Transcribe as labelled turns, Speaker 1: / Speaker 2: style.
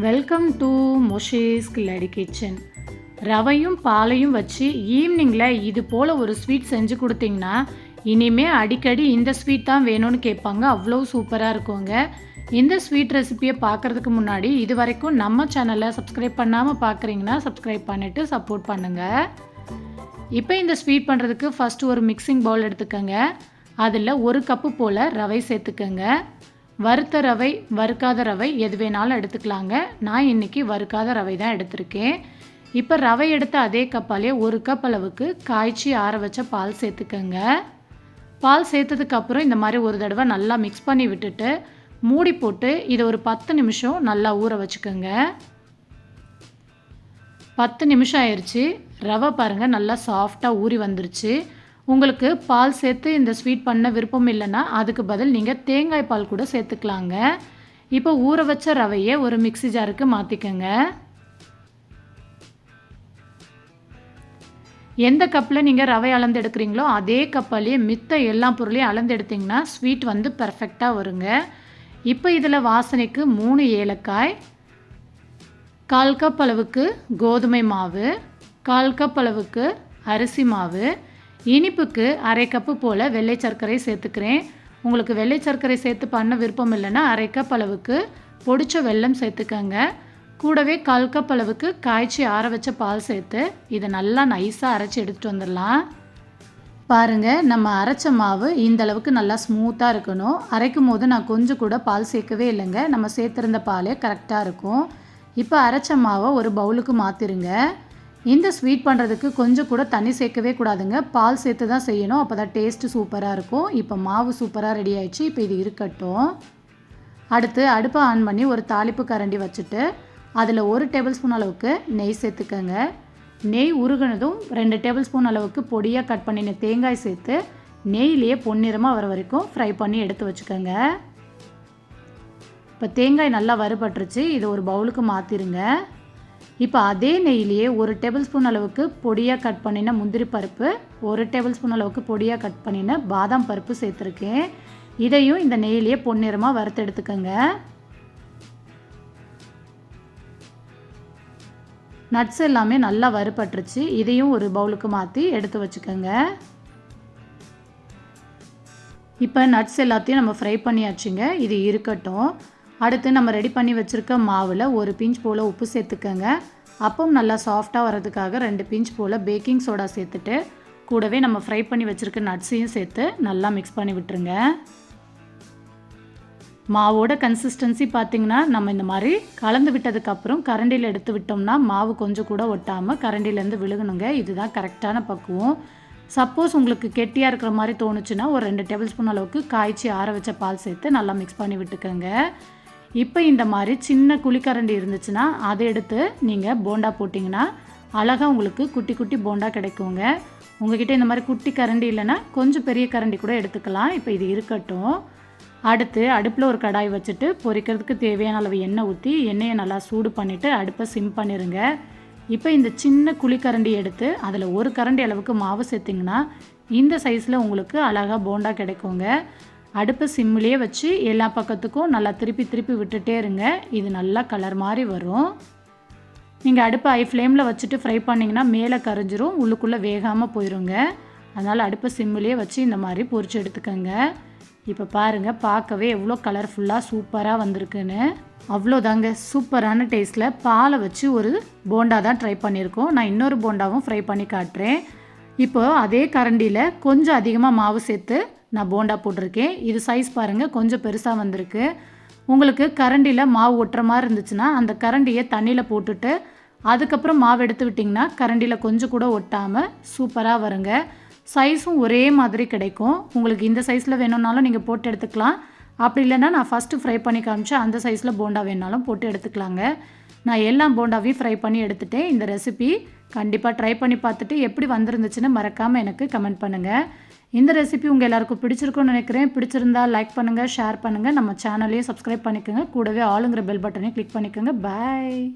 Speaker 1: Welcome to மொஷேஸ் கில்லடி kitchen ரவையும் பாலையும் வச்சு ஈவினிங்கில் இது போல் ஒரு ஸ்வீட் செஞ்சு கொடுத்தீங்கன்னா இனிமே அடிக்கடி இந்த ஸ்வீட் தான் வேணும்னு கேட்பாங்க. அவ்வளோ சூப்பராக இருக்குங்க. இந்த ஸ்வீட் ரெசிபியை பார்க்குறதுக்கு முன்னாடி இது வரைக்கும் நம்ம சேனலை சப்ஸ்கிரைப் பண்ணாமல் பார்க்குறீங்கன்னா சப்ஸ்கிரைப் பண்ணிவிட்டு சப்போர்ட் பண்ணுங்கள் இப்போ இந்த ஸ்வீட் பண்ணுறதுக்கு ஃபஸ்ட்டு ஒரு மிக்சிங் பவுல் எடுத்துக்கோங்க. அதில் ஒரு கப்பு போல் ரவை சேர்த்துக்கோங்க. வறுத்த ரவை வறுக்காத ரவை எது வேணாலும் எடுத்துக்கலாங்க. நான் இன்றைக்கி வறுக்காத ரவை தான் எடுத்திருக்கேன். இப்போ ரவை எடுத்த அதே கப்பாலே ஒரு கப் அளவுக்கு காய்ச்சி ஆற வச்ச பால் சேர்த்துக்கோங்க. பால் சேர்த்ததுக்கப்புறம் இந்த மாதிரி ஒரு தடவை நல்லா மிக்ஸ் பண்ணி விட்டுட்டு மூடி போட்டு இதை ஒரு பத்து நிமிஷம் நல்லா ஊற வச்சுக்கோங்க. பத்து நிமிஷம் ஆயிடுச்சு ரவை பாருங்கள் நல்லா சாஃப்டாக ஊறி வந்துருச்சு. உங்களுக்கு பால் சேர்த்து இந்த ஸ்வீட் பண்ண விருப்பம் இல்லைன்னா அதுக்கு பதில் நீங்கள் தேங்காய் பால் கூட சேர்த்துக்கலாங்க. இப்போ ஊற வச்ச ரவையை ஒரு மிக்சி ஜாருக்கு மாற்றிக்கோங்க எந்த கப்பில் நீங்கள் ரவை அளந்து எடுக்கிறீங்களோ அதே கப்பாலேயே மித்த எல்லா பொருளையும் அளந்து எடுத்திங்கன்னா ஸ்வீட் வந்து பர்ஃபெக்டாக வருங்க. இப்போ இதில் வாசனைக்கு மூணு ஏலக்காய் கால் கப் அளவுக்கு கோதுமை மாவு கால் கப் அளவுக்கு அரிசி மாவு இனிப்புக்கு அரை கப்பு போல் வெள்ளை சர்க்கரை சேர்த்துக்கிறேன். உங்களுக்கு வெள்ளை சர்க்கரை சேர்த்து பண்ண விருப்பம் இல்லைன்னா அரை கப் அளவுக்கு பொடிச்ச வெல்லம் சேர்த்துக்கங்க. கூடவே கால் கப் அளவுக்கு காய்ச்சி ஆற வச்ச பால் சேர்த்து இதை நல்லா நைஸாக அரைச்சி எடுத்துகிட்டு வந்துடலாம். பாருங்கள் நம்ம அரைச்ச மாவு இந்த அளவுக்கு நல்லா ஸ்மூத்தாக இருக்கணும். அரைக்கும் போது நான் கொஞ்சம் கூட பால் சேர்க்கவே இல்லைங்க. நம்ம சேர்த்துருந்த பாலே கரெக்டாக இருக்கும். இப்போ அரைச்ச மாவை ஒரு பவுலுக்கு மாற்றிருங்க இந்த ஸ்வீட் பண்ணுறதுக்கு கொஞ்சம் கூட தண்ணி சேர்க்கவே கூடாதுங்க. பால் சேர்த்து தான் செய்யணும். அப்போ தான் டேஸ்ட்டு சூப்பராக இருக்கும். இப்போ மாவு சூப்பராக ரெடி ஆயிடுச்சு. இப்போ இது இருக்கட்டும். அடுத்து அடுப்பை ஆன் பண்ணி ஒரு தாளிப்பு கரண்டி வச்சுட்டு அதில் ஒரு டேபிள் ஸ்பூன் அளவுக்கு நெய் சேர்த்துக்கங்க. நெய் உருகினதும் ரெண்டு டேபிள் ஸ்பூன் அளவுக்கு பொடியாக கட் பண்ணின தேங்காய் சேர்த்து நெய்லேயே பொன்னிறமாக வர வரைக்கும் ஃப்ரை பண்ணி எடுத்து வச்சுக்கோங்க. இப்போ தேங்காய் நல்லா வறுபட்டுருச்சு. இதை ஒரு பவுலுக்கு மாற்றிருங்க இப்போ அதே நெய்லேயே ஒரு டேபிள் ஸ்பூன் அளவுக்கு பொடியாக கட் பண்ணின முந்திரி பருப்பு ஒரு டேபிள் ஸ்பூன் அளவுக்கு பொடியாக கட் பண்ணின பாதாம் பருப்பு சேர்த்துருக்கேன். இதையும் இந்த நெய்லேயே பொன்னிறமாக வறுத்து எடுத்துக்கோங்க. நட்ஸ் எல்லாமே நல்லா வறுபட்டுருச்சு. இதையும் ஒரு பவுலுக்கு மாற்றி எடுத்து வச்சுக்கோங்க. இப்போ நட்ஸ் எல்லாத்தையும் நம்ம ஃப்ரை பண்ணியாச்சுங்க. இது இருக்கட்டும். அடுத்து நம்ம ரெடி பண்ணி வச்சுருக்க மாவில் ஒரு பிஞ்ச் போல் உப்பு சேர்த்துக்கோங்க. அப்பம் நல்லா சாஃப்டாக வரதுக்காக ரெண்டு பிஞ்ச் போல் பேக்கிங் சோடா சேர்த்துட்டு கூடவே நம்ம ஃப்ரை பண்ணி வச்சுருக்க நட்ஸையும் சேர்த்து நல்லா மிக்ஸ் பண்ணி விட்டுருங்க. மாவோட கன்சிஸ்டன்சி பார்த்திங்கன்னா நம்ம இந்த மாதிரி கலந்து விட்டதுக்கப்புறம் கரண்டியில் எடுத்து விட்டோம்னா மாவு கொஞ்சம் கூட ஒட்டாமல் கரண்டிலேருந்து விழுகணுங்க. இதுதான் கரெக்டான பக்குவம். சப்போஸ் உங்களுக்கு கெட்டியாக இருக்கிற மாதிரி தோணுச்சுன்னா ஒரு ரெண்டு டேபிள் ஸ்பூன் அளவுக்கு காய்ச்சி ஆற வச்ச பால் சேர்த்து நல்லா மிக்ஸ் பண்ணி விட்டுக்கோங்க. இப்போ இந்த மாதிரி சின்ன குழிக்கரண்டி இருந்துச்சுன்னா அதை எடுத்து நீங்கள் போண்டா போட்டிங்கன்னா அழகாக உங்களுக்கு குட்டி குட்டி போண்டா கிடைக்குங்க. உங்ககிட்ட இந்த மாதிரி குட்டி கரண்டி இல்லைன்னா கொஞ்சம் பெரிய கரண்டி கூட எடுத்துக்கலாம். இப்போ இது இருக்கட்டும். அடுத்து அடுப்பில் ஒரு கடாய் வச்சுட்டு பொரிக்கிறதுக்கு தேவையான அளவு எண்ணெய் ஊற்றி எண்ணெயை நல்லா சூடு பண்ணிவிட்டு அடுப்பை சிம் பண்ணிடுங்க இப்போ இந்த சின்ன குழிக்கரண்டி எடுத்து அதில் ஒரு கரண்டி அளவுக்கு மாவு சேர்த்திங்கன்னா இந்த சைஸில் உங்களுக்கு அழகாக போண்டா கிடைக்குங்க. அடுப்பை சிம்மிலே வச்சு எல்லா பக்கத்துக்கும் நல்லா திருப்பி திருப்பி விட்டுட்டே இருங்க. இது நல்லா கலர் மாதிரி வரும். நீங்கள் அடுப்பை ஐ ஃப்ளேமில் வச்சுட்டு ஃப்ரை பண்ணிங்கன்னா மேலே கரைஞ்சிரும் உள்ளுக்குள்ளே வேகாமல் போயிடுங்க அதனால் அடுப்பை சிம்மிலே வச்சு இந்த மாதிரி பொறிச்சு எடுத்துக்கோங்க. இப்போ பாருங்கள் பார்க்கவே எவ்வளோ கலர்ஃபுல்லாக சூப்பராக வந்திருக்குன்னு. அவ்வளோதாங்க சூப்பரான டேஸ்ட்டில் பாலை வச்சு ஒரு போண்டா தான் ட்ரை பண்ணியிருக்கோம். நான் இன்னொரு போண்டாவும் ஃப்ரை பண்ணி காட்டுறேன். இப்போது அதே கரண்டியில் கொஞ்சம் அதிகமாக மாவு சேர்த்து நான் போண்டா போட்டிருக்கேன். இது சைஸ் பாருங்கள் கொஞ்சம் பெருசாக வந்திருக்கு. உங்களுக்கு கரண்டியில் மாவு ஒட்டுற மாதிரி இருந்துச்சுன்னா அந்த கரண்டியை தண்ணியில் போட்டுட்டு அதுக்கப்புறம் மாவு எடுத்து விட்டிங்கன்னா கரண்டியில் கொஞ்சம் கூட ஒட்டாமல் சூப்பராக வருங்க. சைஸும் ஒரே மாதிரி கிடைக்கும். உங்களுக்கு இந்த சைஸில் வேணும்னாலும் நீங்கள் போட்டு எடுத்துக்கலாம். அப்படி இல்லைன்னா நான் ஃபஸ்ட்டு ஃப்ரை பண்ணி காமிச்சேன் அந்த சைஸில் போண்டா வேணாலும் போட்டு எடுத்துக்கலாங்க. நான் எல்லா போண்டாவையும் ஃப்ரை பண்ணி எடுத்துகிட்டேன் இந்த ரெசிபி கண்டிப்பாக ட்ரை பண்ணி பார்த்துட்டு எப்படி வந்திருந்துச்சுன்னு மறக்காமல் எனக்கு கமெண்ட் பண்ணுங்கள் இந்த ரெசிபி உங்கள் எல்லாருக்கும் பிடிச்சிருக்கும்னு நினைக்கிறேன். பிடிச்சிருந்தா லைக் பண்ணுங்கள் ஷேர் பண்ணுங்கள் நம்ம சேனலையும் சப்ஸ்கிரைப் பண்ணிக்கோங்க. கூடவே ஆளுங்கிற பெல் பட்டனையும் கிளிக் பண்ணிக்கோங்க. பாய்